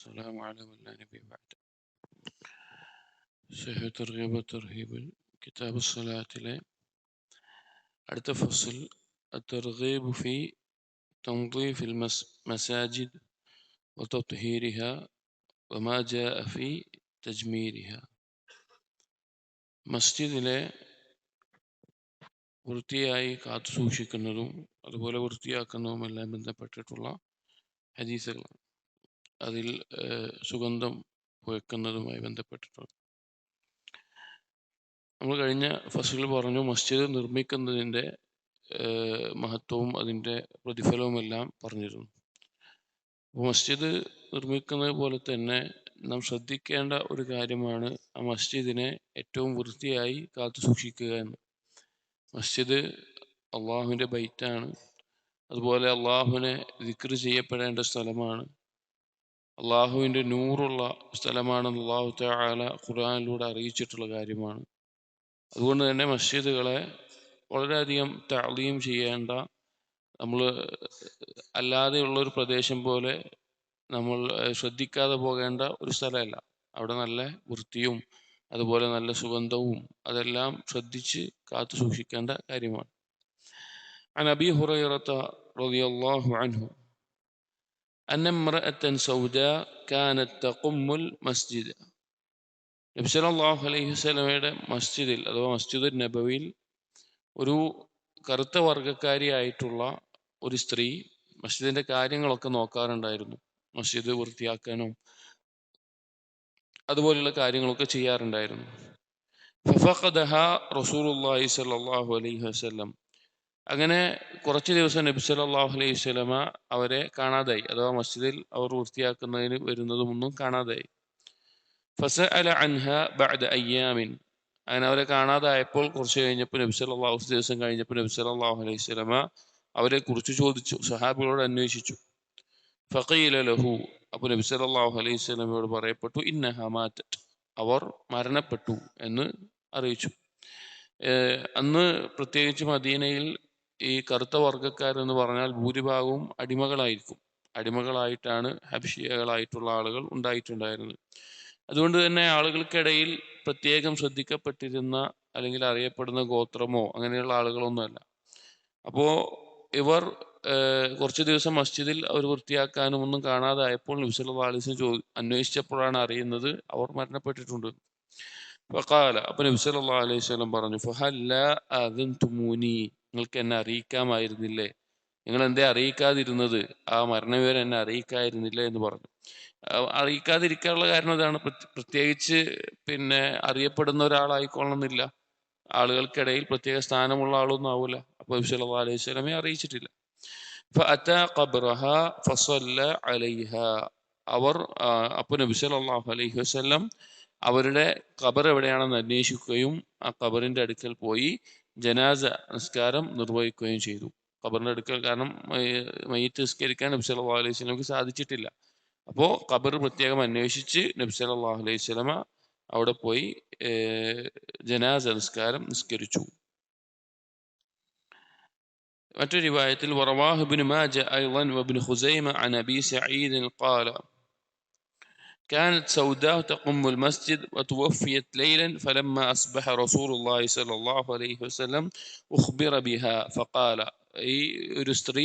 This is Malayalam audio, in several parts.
السلام على من لا نبي بعد സഹി തർഗീബ് തർഹീബിൽ കിതാബ് സ്വലാത്തിലെ അടുത്ത ഫസൽ الترغيب في تنظيف المس مساجد وتطهيرها وما جاء في تجميرها മസ്ജിദിലെ വൃത്തിയായി കാത്തു സൂക്ഷിക്കുന്നതും അതുപോലെ വൃത്തിയാക്കുന്നതുമെല്ലാം ബന്ധപ്പെട്ടിട്ടുള്ള ഹദീസുകളാണ് അതിൽ സുഗന്ധം പുകക്കുന്നതുമായി ബന്ധപ്പെട്ടിട്ടുണ്ട്. നമ്മൾ കഴിഞ്ഞ ഫസ്റ്റിൽ പറഞ്ഞു മസ്ജിദ് നിർമ്മിക്കുന്നതിന്റെ മഹത്വവും അതിന്റെ പ്രതിഫലവും എല്ലാം പറഞ്ഞിരുന്നു. അപ്പോൾ മസ്ജിദ് നിർമ്മിക്കുന്നത് പോലെ തന്നെ നാം ശ്രദ്ധിക്കേണ്ട ഒരു കാര്യമാണ് ആ മസ്ജിദിനെ ഏറ്റവും വൃത്തിയായി കാത്തു സൂക്ഷിക്കുക എന്ന്. മസ്ജിദ് അള്ളാഹുവിന്റെ ബൈറ്റാണ്. അതുപോലെ അള്ളാഹുവിനെ ദിക്ർ ചെയ്യപ്പെടേണ്ട സ്ഥലമാണ് അള്ളാഹുവിൻ്റെ നൂറുള്ള സ്ഥലമാണെന്ന് അള്ളാഹു തആല ഖുർആനിലൂടെ അറിയിച്ചിട്ടുള്ള കാര്യമാണ് അതുകൊണ്ട് തന്നെ മസ്ജിദുകളെ വളരെയധികം താളീം ചെയ്യേണ്ട നമ്മൾ അല്ലാതെയുള്ള ഒരു പ്രദേശം പോലെ നമ്മൾ ഏഹ്, ശ്രദ്ധിക്കാതെ പോകേണ്ട ഒരു സ്ഥലമല്ല അവിടെ നല്ല വൃത്തിയും അതുപോലെ നല്ല സുഗന്ധവും അതെല്ലാം ശ്രദ്ധിച്ച് കാത്തു സൂക്ഷിക്കേണ്ട കാര്യമാണ് عن أبي هريرة رضي الله عنه أن امرأة سوداء كانت تقم المسجد നബി സല്ലല്ലാഹു അലൈഹി വസല്ലമയുടെ മസ്ജിദിൽ അഥവാ മസ്ജിദ് നബവിയിൽ ഒരു കറുത്ത വർഗക്കാരിയായിട്ടുള്ള ഒരു സ്ത്രീ മസ്ജിദിന്റെ കാര്യങ്ങളൊക്കെ നോക്കാറുണ്ടായിരുന്നു മസ്ജിദ് വൃത്തിയാക്കാനും അതുപോലെയുള്ള കാര്യങ്ങളൊക്കെ ചെയ്യാറുണ്ടായിരുന്നു ഫഫഖദഹ റസൂലുള്ളാഹി സ്വല്ലല്ലാഹു അലൈഹി വസല്ലം അങ്ങനെ കുറച്ച് ദിവസം നബി സല്ലല്ലാഹു അലൈഹി സ്വലമ അവരെ കാണാതായി. അഥവാ മസ്ജിദിൽ അവർ വൃത്തിയാക്കുന്നതിന് വരുന്നതുമൊന്നും കാണാതായി. ഫസ അല അൻഹ ബഅദ അയ്യാമിൻ. അങ്ങനെ അവരെ കാണാതായപ്പോൾ കുറച്ച് കഴിഞ്ഞപ്പോൾ നബി അലൈഹി ദിവസം കഴിഞ്ഞപ്പോൾ നബി സല്ലല്ലാഹു അലൈഹി സ്വലമ അവരെ കുറിച്ച് ചോദിച്ചു. സഹാബികളോട് അന്വേഷിച്ചു. ഫഖീല ലഹു. അപ്പോൾ നബി സല്ലല്ലാഹു അലൈഹി സ്വലമയോട് പറയപ്പെട്ടു ഇന്ന ഹമാറ്റ് അവർ മരണപ്പെട്ടു എന്ന് അറിയിച്ചു. അന്ന് പ്രത്യേകിച്ച് മദീനയിൽ ഈ കറുത്ത വർഗക്കാരെന്ന് പറഞ്ഞാൽ ഭൂരിഭാഗവും അടിമകളായിരിക്കും. അടിമകളായിട്ടാണ് ഹബ്ഷിയകളായിട്ടുള്ള ആളുകൾ ഉണ്ടായിട്ടുണ്ടായിരുന്നത്. അതുകൊണ്ട് തന്നെ ആളുകൾക്കിടയിൽ പ്രത്യേകം ശ്രദ്ധിക്കപ്പെട്ടിരുന്ന അല്ലെങ്കിൽ അറിയപ്പെടുന്ന ഗോത്രമോ അങ്ങനെയുള്ള ആളുകളൊന്നുമല്ല. അപ്പോൾ ഇവർ കുറച്ച് ദിവസം മസ്ജിദിൽ അവർ വൃത്തിയാക്കാനും ഒന്നും കാണാതായപ്പോൾ നബിസ്വല്ലാ അലൈസ് ചോ അന്വേഷിച്ചപ്പോഴാണ് അറിയുന്നത് അവർ മരണപ്പെട്ടിട്ടുണ്ട്. ഫഖാല അപ്പൊ നബി സല്ലല്ലാഹു അലൈഹി സ്വലം പറഞ്ഞു ഫഹല്ല അദൻതുമൂനി നിങ്ങൾക്ക് എന്നെ അറിയിക്കാമായിരുന്നില്ലേ? നിങ്ങൾ എന്തേ അറിയിക്കാതിരുന്നത്? ആ മരണവിവരം എന്നെ അറിയിക്കാതിരുന്നില്ല എന്ന് പറഞ്ഞു. അറിയിക്കാതിരിക്കാനുള്ള കാരണം അതാണ്. പ്രത്യേകിച്ച് പിന്നെ അറിയപ്പെടുന്ന ഒരാളായിക്കൊള്ളണമെന്നില്ല. ആളുകൾക്കിടയിൽ പ്രത്യേക സ്ഥാനമുള്ള ആളൊന്നും ആവൂല. അപ്പൊ വിശ്വല്ലാ അലൈഹി സ്വലമെ അറിയിച്ചിട്ടില്ല. അവർ അപ്പൊ നബി സല്ലല്ലാഹു അലൈഹി വസല്ലം അവരുടെ ഖബർ എവിടെയാണെന്ന് അന്വേഷിക്കുകയും ആ ഖബറിന്റെ അടുക്കൽ പോയി ജനാസ നിസ്കാരം നിർവഹിക്കുകയും ചെയ്തു ഖബറിൻ്റെ അടുക്കൽ കാരണം മയ്യത്ത് നിസ്കരിക്കാൻ നബി സല്ലാ അലൈഹി സ്വലമക്ക് സാധിച്ചിട്ടില്ല അപ്പോൾ ഖബർ പ്രത്യേകം അന്വേഷിച്ച് നബി സല്ലാ അലൈഹി സ്വലമ അവിടെ പോയി ജനാസ നിസ്കാരം നിസ്കരിച്ചു മറ്റൊരു വായത്തിൽ വറവാഹുബിൻ മാജ ഐവൻ വബിൻ ഹുസൈമ അൻ അബി സഈദ് ഖാല كانت سوداء تقم المسجد وتوفيت ليلا فلما أصبح رسول الله صلى الله عليه وسلم أخبر بها فقال ഈ ഒരു സ്ത്രീ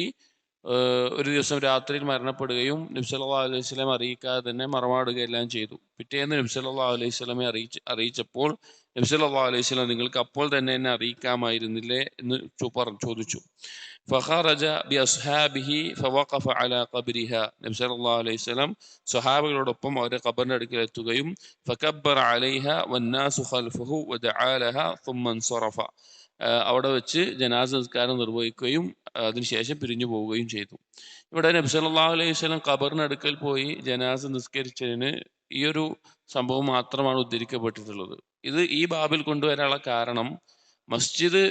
ഏഹ്, ഒരു ദിവസം രാത്രിയിൽ മരണപ്പെടുകയും നബി സല്ലല്ലാഹു അലൈഹി വസല്ലം അറിയിക്കാതെ തന്നെ മറമാടുകയെല്ലാം ചെയ്തു പിറ്റേന്ന് നബി സല്ലല്ലാഹു അലൈഹി വസല്ലമെ അറിയിച്ച് അറിയിച്ചപ്പോൾ നബി സല്ലല്ലാഹു അലൈഹി വസല്ലം നിങ്ങൾക്ക് അപ്പോൾ തന്നെ എന്നെ അറിയിക്കാമായിരുന്നില്ലേ എന്ന് ചോ- പറഞ്ഞു ചോദിച്ചു فخرج بأصحابه فوقف على قبرها നബി സല്ലല്ലാഹു അലൈഹി വസല്ലം സ്വഹാബികളോടൊപ്പം അവരെ ഖബറിന്റെ അടുക്കൽ എത്തുകയും فكبر عليها والناس خلفه ودعا لها ثم انصرف ആഹ് അവിടെ വെച്ച് ജനാസ നിസ്കാരം നിർവഹിക്കുകയും ആഹ് അതിനുശേഷം പിരിഞ്ഞു പോവുകയും ചെയ്തു ഇവിടെ നബി സല്ലല്ലാഹു അലൈഹി വസല്ലം ഖബറിന് അടുക്കൽ പോയി ജനാസ നിസ്കരിച്ചതിന് ഈ ഒരു സംഭവം മാത്രമാണ് ഉദ്ധരിക്കപ്പെട്ടിട്ടുള്ളത് ഇത് ഈ ബാബിൽ കൊണ്ടുവരാനുള്ള കാരണം മസ്ജിദ്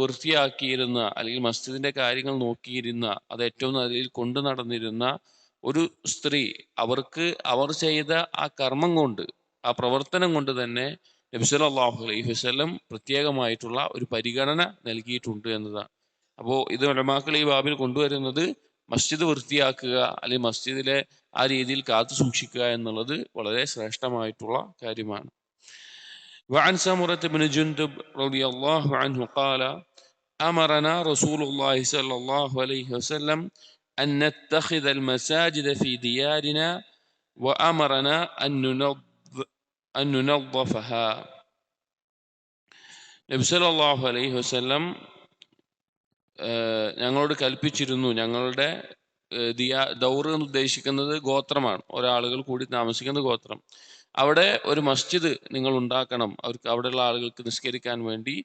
വൃത്തിയാക്കിയിരുന്ന അല്ലെങ്കിൽ മസ്ജിദിന്റെ കാര്യങ്ങൾ നോക്കിയിരുന്ന അത് ഏറ്റവും നിലയിൽ കൊണ്ടു നടന്നിരുന്ന ഒരു സ്ത്രീ അവർക്ക് അവർ ചെയ്ത ആ കർമ്മം കൊണ്ട് ആ പ്രവർത്തനം കൊണ്ട് തന്നെ നബി സല്ലല്ലാഹു അലൈഹി വസ്ലം പ്രത്യേകമായിട്ടുള്ള ഒരു പരിഗണന നൽകിയിട്ടുണ്ട് എന്നതാണ്. അപ്പോൾ ഇത് ഉലമാക്കൾ ഈ ബാബിൽ കൊണ്ടുവരുന്നത് മസ്ജിദ് വൃത്തിയാക്കുക അല്ലെങ്കിൽ മസ്ജിദിലെ ആ രീതിയിൽ കാത്തു സൂക്ഷിക്കുക എന്നുള്ളത് വളരെ ശ്രേഷ്ഠമായിട്ടുള്ള കാര്യമാണ്. وعن سمرة بن جندب رضي الله عنه قال أمرنا رسول الله صلى الله عليه وسلم أن نتخذ المساجد في ديارنا وأمرنا أن ننظ أن ننظفها നബി സല്ലല്ലാഹു അലൈഹി വസല്ലം ഏഹ് ഞങ്ങളോട് കൽപ്പിച്ചിരുന്നു ഞങ്ങളുടെ ഏഹ് ദിയാ ദൗർ എന്ന് ഉദ്ദേശിക്കുന്നത് ഗോത്രമാണ്. ഒരാളുകൾ കൂടി താമസിക്കുന്ന ഗോത്രം. അവിടെ ഒരു മസ്ജിദ് നിങ്ങൾ ഉണ്ടാക്കണം. അവർക്ക് അവിടെയുള്ള ആളുകൾക്ക് നിസ്കരിക്കാൻ വേണ്ടി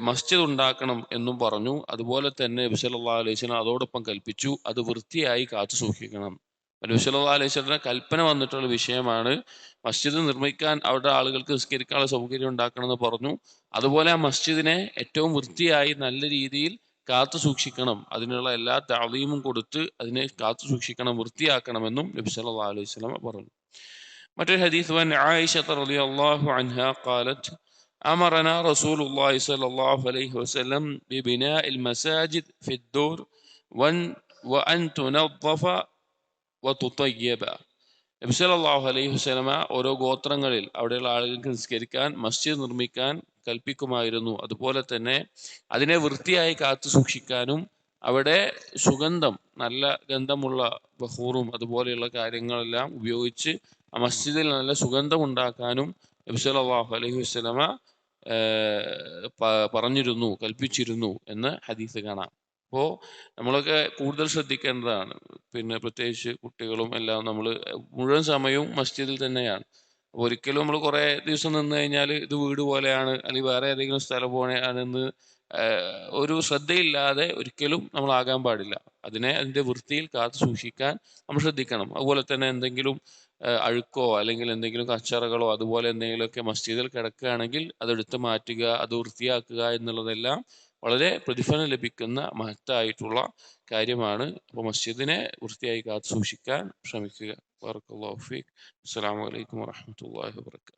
മസ്ജിദ് ഉണ്ടാക്കണം എന്നും പറഞ്ഞു. അതുപോലെ തന്നെ ബിസലാ സല്ലല്ലാഹു അലൈഹി വസല്ലം അതോടൊപ്പം കൽപ്പിച്ചു. അത് വൃത്തിയായി കാത്തു സൂക്ഷിക്കണം. നബി സല്ലല്ലാഹു അലൈഹി വസല്ലം കൽപ്പന വന്നിട്ടുള്ള വിഷയമാണ് മസ്ജിദ് നിർമ്മിക്കാൻ അവിടെ ആളുകൾക്ക് നിസ്കരിക്കാനുള്ള സൗകര്യം ഉണ്ടാക്കണം എന്ന് പറഞ്ഞു. അതുപോലെ ആ മസ്ജിദിനെ ഏറ്റവും വൃത്തിയായി നല്ല രീതിയിൽ കാത്തു സൂക്ഷിക്കണം അതിനുള്ള എല്ലാ താളീമും കൊടുത്ത് അതിനെ കാത്തു സൂക്ഷിക്കണം വൃത്തിയാക്കണമെന്നും നബി സല്ലല്ലാഹു അലൈഹി വസല്ലം പറഞ്ഞു മറ്റൊരു ഹദീസ് വൻ ആയിഷ റളിയല്ലാഹു അൻഹ قالت أمرنا رسول الله صلى الله عليه وسلم ببناء المساجد في الدور وأن وأن تنظف وتطيب നബി സല്ലല്ലാഹു അലൈഹി വസല്ലമ ഓരോ ഗോത്രങ്ങളിൽ അവിടെയുള്ള ആളുകൾക്ക് നിസ്കരിക്കാൻ മസ്ജിദ് നിർമ്മിക്കാൻ കൽപ്പിക്കുമായിരുന്നു. അതുപോലെ തന്നെ അതിനെ വൃത്തിയായി കാത്തു സൂക്ഷിക്കാനും അവിടെ സുഗന്ധം നല്ല ഗന്ധമുള്ള ബഹൂറും അതുപോലെയുള്ള കാര്യങ്ങളെല്ലാം ഉപയോഗിച്ച് ആ മസ്ജിദിൽ നല്ല സുഗന്ധം ഉണ്ടാക്കാനും നബി സല്ലല്ലാഹു അലൈഹി വസല്ലമ പറഞ്ഞിരുന്നു കൽപ്പിച്ചിരുന്നു എന്ന് ഹദീസ് കാണാം. അപ്പോൾ നമ്മളൊക്കെ കൂടുതൽ ശ്രദ്ധിക്കേണ്ടതാണ്. പിന്നെ പ്രത്യേകിച്ച് കുട്ടികളും എല്ലാം നമ്മൾ മുഴുവൻ സമയവും മസ്ജിദിൽ തന്നെയാണ്. ഒരിക്കലും നമ്മൾ കുറേ ദിവസം നിന്ന് കഴിഞ്ഞാൽ ഇത് വീട് പോലെയാണ് അല്ലെങ്കിൽ വേറെ ഏതെങ്കിലും സ്ഥലം പോലെയാണെന്ന് ഒരു ശ്രദ്ധയില്ലാതെ ഒരിക്കലും നമ്മൾ ആകാൻ പാടില്ല. അതിനെ അതിന്റെ വൃത്തിയിൽ കാത്തു സൂക്ഷിക്കാൻ നമ്മൾ ശ്രദ്ധിക്കണം. അതുപോലെ തന്നെ എന്തെങ്കിലും അഴുക്കോ അല്ലെങ്കിൽ എന്തെങ്കിലും കച്ചറകളോ അതുപോലെ എന്തെങ്കിലുമൊക്കെ മസ്ജിദിൽ കിടക്കുകയാണെങ്കിൽ അതെടുത്ത് മാറ്റുക അത് വൃത്തിയാക്കുക എന്നുള്ളതെല്ലാം വളരെ പ്രതിഫലം ലഭിക്കുന്ന മഹത്തായിട്ടുള്ള കാര്യമാണ്. അപ്പോൾ മസ്ജിദിനെ വൃത്തിയായി കാത്തു സൂക്ഷിക്കാൻ ശ്രമിക്കുക. വർക്കല്ലാഹു ഫീക് അസ്സലാമു അലൈക്കും വറഹ്മത്തുള്ളാഹി വബറകാതുഹു